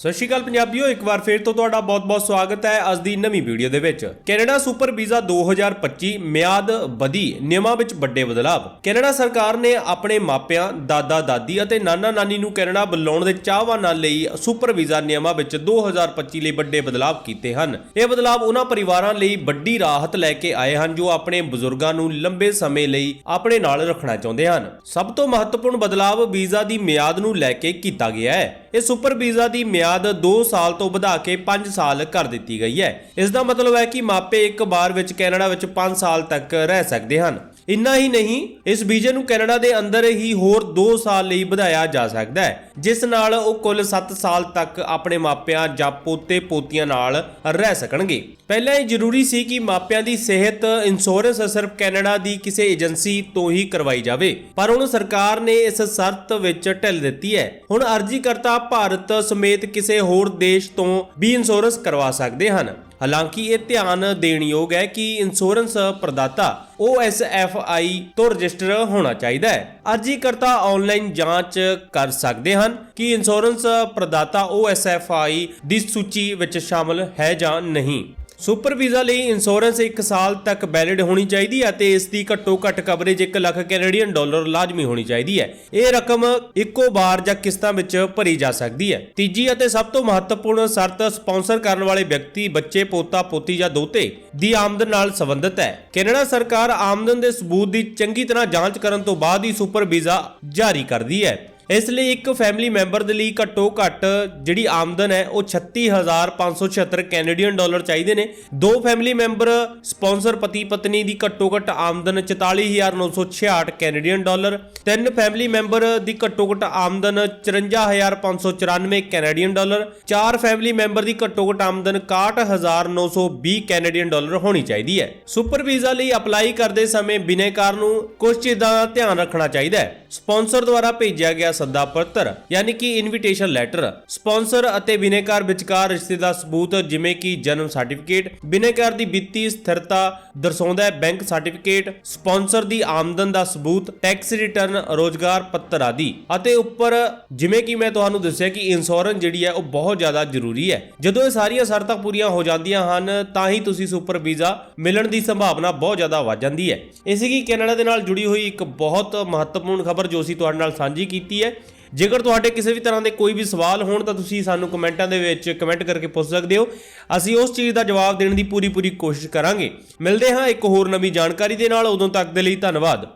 ਸਤਿ ਸ਼੍ਰੀ ਅਕਾਲ ਪੰਜਾਬੀਓ, ਇੱਕ ਵਾਰ ਫੇਰ ਤੋਂ ਤੁਹਾਡਾ ਬਹੁਤ-ਬਹੁਤ ਸਵਾਗਤ ਹੈ ਅੱਜ ਦੀ ਨਵੀਂ ਵੀਡੀਓ ਦੇ ਵਿੱਚ। ਕੈਨੇਡਾ ਸੁਪਰ ਵੀਜ਼ਾ 2025 ਮਿਆਦ ਵਧੀ, ਨਿਯਮਾਂ ਵਿੱਚ ਵੱਡੇ ਬਦਲਾਵ। ਕੈਨੇਡਾ ਸਰਕਾਰ ਨੇ ਆਪਣੇ ਮਾਪਿਆਂ, ਦਾਦਾ-ਦਾਦੀ ਅਤੇ ਨਾਨਾ-ਨਾਨੀ ਨੂੰ ਕੈਨੇਡਾ ਬੁਲਾਉਣ ਦੇ ਚਾਹਵਾਨਾਂ ਲਈ ਸੁਪਰ ਵੀਜ਼ਾ ਨਿਯਮਾਂ ਵਿੱਚ 2025 ਲਈ ਵੱਡੇ ਬਦਲਾਵ ਕੀਤੇ ਹਨ। ਇਹ ਬਦਲਾਵ ਉਹਨਾਂ ਪਰਿਵਾਰਾਂ ਲਈ ਵੱਡੀ ਰਾਹਤ ਲੈ ਕੇ ਆਏ ਹਨ, ਜੋ ਆਪਣੇ ਬਜ਼ੁਰਗਾਂ ਨੂੰ ਲੰਬੇ ਸਮੇਂ ਲਈ ਆਪਣੇ ਨਾਲ ਰੱਖਣਾ ਚਾਹੁੰਦੇ ਹਨ। ਸਭ ਤੋਂ ਮਹੱਤਵਪੂਰਨ ਬਦਲਾਵ ਵੀਜ਼ਾ ਦੀ ਮਿਆਦ ਨੂੰ ਲੈ ਕੇ ਕੀਤਾ ਗਿਆ ਹੈ। ਇਹ ਸੁਪਰ ਵੀਜ਼ਾ ਦੀ ਮਿਆਦ 2 ਸਾਲ ਤੋਂ ਵਧਾ ਕੇ 5 ਸਾਲ ਕਰ ਦਿੱਤੀ ਗਈ ਹੈ। ਇਸ ਦਾ ਮਤਲਬ ਹੈ ਕਿ ਮਾਪੇ ਇੱਕ ਵਾਰ ਵਿੱਚ ਕੈਨੇਡਾ ਵਿੱਚ 5 ਸਾਲ ਤੱਕ ਰਹਿ ਸਕਦੇ ਹਨ। ਇੰਨਾ ਹੀ ਨਹੀਂ, ਇਸ ਵੀਜ਼ੇ ਨੂੰ ਕੈਨੇਡਾ ਦੇ ਅੰਦਰ ਹੀ ਹੋਰ 2 ਸਾਲ ਲਈ ਵਧਾਇਆ ਜਾ ਸਕਦਾ ਹੈ, ਜਿਸ ਨਾਲ ਉਹ ਕੁੱਲ 7 ਸਾਲ ਤੱਕ ਆਪਣੇ ਮਾਪਿਆਂ ਜਾਂ ਪੋਤੇ ਪੋਤੀਆਂ ਨਾਲ ਰਹਿ ਸਕਣਗੇ। ਪਹਿਲਾਂ ਇਹ ਜ਼ਰੂਰੀ ਸੀ ਕਿ ਮਾਪਿਆਂ ਦੀ ਸਿਹਤ ਇੰਸ਼ੋਰੈਂਸ ਸਿਰਫ ਕੈਨੇਡਾ ਦੀ ਕਿਸੇ ਏਜੰਸੀ ਤੋਂ ਹੀ ਕਰਵਾਈ ਜਾਵੇ, ਪਰ ਹੁਣ ਸਰਕਾਰ ਨੇ ਇਸ ਸ਼ਰਤ ਵਿੱਚ ਢਿੱਲ ਦਿੱਤੀ ਹੈ। ਹੁਣ ਅਰਜ਼ੀਕਰਤਾ ਭਾਰਤ ਸਮੇਤ ਕਿਸੇ ਹੋਰ ਦੇਸ਼ ਤੋਂ ਵੀ ਇੰਸ਼ੋਰੈਂਸ ਕਰਵਾ ਸਕਦੇ ਹਨ। ਹਾਲਾਂਕਿ ਇਹ ਧਿਆਨ ਦੇਣ ਯੋਗ ਹੈ ਕਿ ਇੰਸ਼ੋਰੈਂਸ ਪ੍ਰਦਾਤਾ OSFI ਤੋਂ ਰਜਿਸਟਰ ਹੋਣਾ ਚਾਹੀਦਾ ਹੈ। ਅਰਜ਼ੀਕਰਤਾ ਆਨਲਾਈਨ ਜਾਂਚ ਕਰ ਸਕਦੇ ਹਨ ਕਿ ਇੰਸ਼ੋਰੈਂਸ ਪ੍ਰਦਾਤਾ OSFI ਦੀ ਸੂਚੀ ਵਿੱਚ ਸ਼ਾਮਲ ਹੈ ਜਾਂ ਨਹੀਂ। ਸੁਪਰ ਵੀਜ਼ਾ ਲਈ ਇੰਸ਼ੋਰੈਂਸ 1 ਸਾਲ ਤੱਕ ਵੈਲਿਡ ਹੋਣੀ ਚਾਹੀਦੀ ਹੈ ਅਤੇ ਇਸ ਦੀ ਘੱਟੋ ਘੱਟ ਕਵਰੇਜ 1 ਲੱਖ ਕੈਨੇਡੀਅਨ ਡਾਲਰ ਲਾਜ਼ਮੀ ਹੋਣੀ ਚਾਹੀਦੀ ਹੈ। ਇਹ ਰਕਮ ਇੱਕੋ ਵਾਰ ਜਾਂ ਕਿਸ਼ਤਾਂ ਵਿੱਚ ਭਰੀ ਜਾ ਸਕਦੀ ਹੈ। ਤੀਜੀ ਅਤੇ ਸਭ ਤੋਂ ਮਹੱਤਵਪੂਰਨ ਸ਼ਰਤ ਸਪਾਂਸਰ ਕਰਨ ਵਾਲੇ ਵਿਅਕਤੀ, ਬੱਚੇ, ਪੋਤਾ, ਪੋਤੀ ਜਾਂ ਦੋਤੇ ਦੀ ਆਮਦਨ ਨਾਲ ਸੰਬੰਧਿਤ ਹੈ। ਕੈਨੇਡਾ ਸਰਕਾਰ ਆਮਦਨ ਦੇ ਸਬੂਤ ਦੀ ਚੰਗੀ ਤਰ੍ਹਾਂ ਜਾਂਚ ਕਰਨ ਤੋਂ ਬਾਅਦ ਹੀ ਸੁਪਰ ਵੀਜ਼ਾ ਜਾਰੀ ਕਰਦੀ ਹੈ। ਇਸ ਲਈ ਇੱਕ ਫੈਮਿਲੀ ਮੈਂਬਰ ਦੇ ਲਈ ਘੱਟੋ ਘੱਟ ਜਿਹੜੀ ਆਮਦਨ ਹੈ ਉਹ 36576 ਕੈਨੇਡੀਅਨ ਡਾਲਰ ਚਾਹੀਦੇ ਨੇ। ਦੋ ਫੈਮਿਲੀ ਮੈਂਬਰ ਸਪਾਂਸਰ ਪਤੀ ਪਤਨੀ ਦੀ ਘੱਟੋ ਘੱਟ ਆਮਦਨ 44966 ਕੈਨੇਡੀਅਨ ਡਾਲਰ ਤਿੰਨ ਫੈਮਿਲੀ ਮੈਂਬਰ ਦੀ ਘੱਟੋ ਘੱਟ ਆਮਦਨ 54594 ਕੈਨੇਡੀਅਨ ਡਾਲਰ ਚਾਰ ਫੈਮਿਲੀ ਮੈਂਬਰ ਦੀ ਘੱਟੋ ਘੱਟ ਆਮਦਨ 61920 ਕੈਨੇਡੀਅਨ ਡਾਲਰ ਹੋਣੀ ਚਾਹੀਦੀ ਹੈ। ਸੁਪਰ ਵੀਜ਼ਾ ਲਈ ਅਪਲਾਈ ਕਰਦੇ ਸਮੇਂ ਬਿਨੇਕਾਰ ਨੂੰ ਕੁਝ ਚੀਜ਼ਾਂ ਦਾ ਧਿਆਨ ਰੱਖਣਾ ਚਾਹੀਦਾ ਹੈ। ਸਪਾਂਸਰ ਦੁਆਰਾ ਭੇਜਿਆ ਗਿਆ ਸੱਦਾ ਪੱਤਰ, ਯਾਨੀ ਕਿ ਇਨਵੀਟੇਸ਼ਨ ਲੈਟਰ ਸਪਾਂਸਰ ਅਤੇ ਬਿਨੇਕਾਰ ਵਿਚਕਾਰ ਰਿਸ਼ਤੇ ਦਾ ਸਬੂਤ, ਜਿਵੇਂ ਕਿ ਜਨਮ ਸਰਟੀਫਿਕੇਟ ਬਿਨੇਕਾਰ ਦੀ ਵਿੱਤੀ ਸਥਿਰਤਾ ਦਰਸਾਉਂਦਾ ਹੈ ਬੈਂਕ ਸਰਟੀਫਿਕੇਟ ਸਪਾਂਸਰ ਦੀ ਆਮਦਨ ਦਾ ਸਬੂਤ ਟੈਕਸ ਰਿਟਰਨ ਰੋਜ਼ਗਾਰ ਪੱਤਰ ਆਦਿ। ਅਤੇ ਉੱਪਰ, ਜਿਵੇਂ ਕਿ ਮੈਂ ਤੁਹਾਨੂੰ ਦੱਸਿਆ ਕਿ ਇੰਸ਼ੋਰੈਂਸ ਜਿਹੜੀ ਹੈ, ਉਹ ਬਹੁਤ ਜ਼ਿਆਦਾ ਜ਼ਰੂਰੀ ਹੈ। ਜਦੋਂ ਇਹ ਸਾਰੀਆਂ ਸ਼ਰਤਾਂ ਪੂਰੀਆਂ ਹੋ ਜਾਂਦੀਆਂ ਹਨ, ਤਾਂ ਹੀ ਤੁਸੀਂ ਸੁਪਰ ਵੀਜ਼ਾ ਮਿਲਣ ਦੀ ਸੰਭਾਵਨਾ ਬਹੁਤ ਜ਼ਿਆਦਾ ਵੱਧ ਜਾਂਦੀ ਹੈ। ਇਸੇ ਕੀ ਕੈਨੇਡਾ ਦੇ ਨਾਲ ਜੁੜੀ ਹੋਈ ਇੱਕ ਬਹੁਤ ਮਹੱਤਵਪੂਰਨ ਖਬਰ ਖਬਰ ਜੋ ਅਸੀਂ ਤੁਹਾਡੇ ਨਾਲ ਸਾਂਝੀ ਕੀਤੀ ਹੈ। ਜੇਕਰ ਤੁਹਾਡੇ ਕਿਸੇ ਵੀ ਤਰ੍ਹਾਂ ਦੇ ਕੋਈ ਵੀ ਸਵਾਲ ਹੋਣ ਤਾਂ ਤੁਸੀਂ ਸਾਨੂੰ ਕਮੈਂਟਾਂ ਦੇ ਵਿੱਚ ਕਮੈਂਟ ਕਰਕੇ ਪੁੱਛ ਸਕਦੇ ਹੋ। ਅਸੀਂ ਉਸ ਚੀਜ਼ ਦਾ ਜਵਾਬ ਦੇਣ ਦੀ ਪੂਰੀ ਪੂਰੀ ਕੋਸ਼ਿਸ਼ ਕਰਾਂਗੇ। ਮਿਲਦੇ ਹਾਂ ਇੱਕ ਹੋਰ ਨਵੀਂ ਜਾਣਕਾਰੀ ਦੇ ਨਾਲ। ਉਦੋਂ ਤੱਕ ਦੇ ਲਈ ਧੰਨਵਾਦ।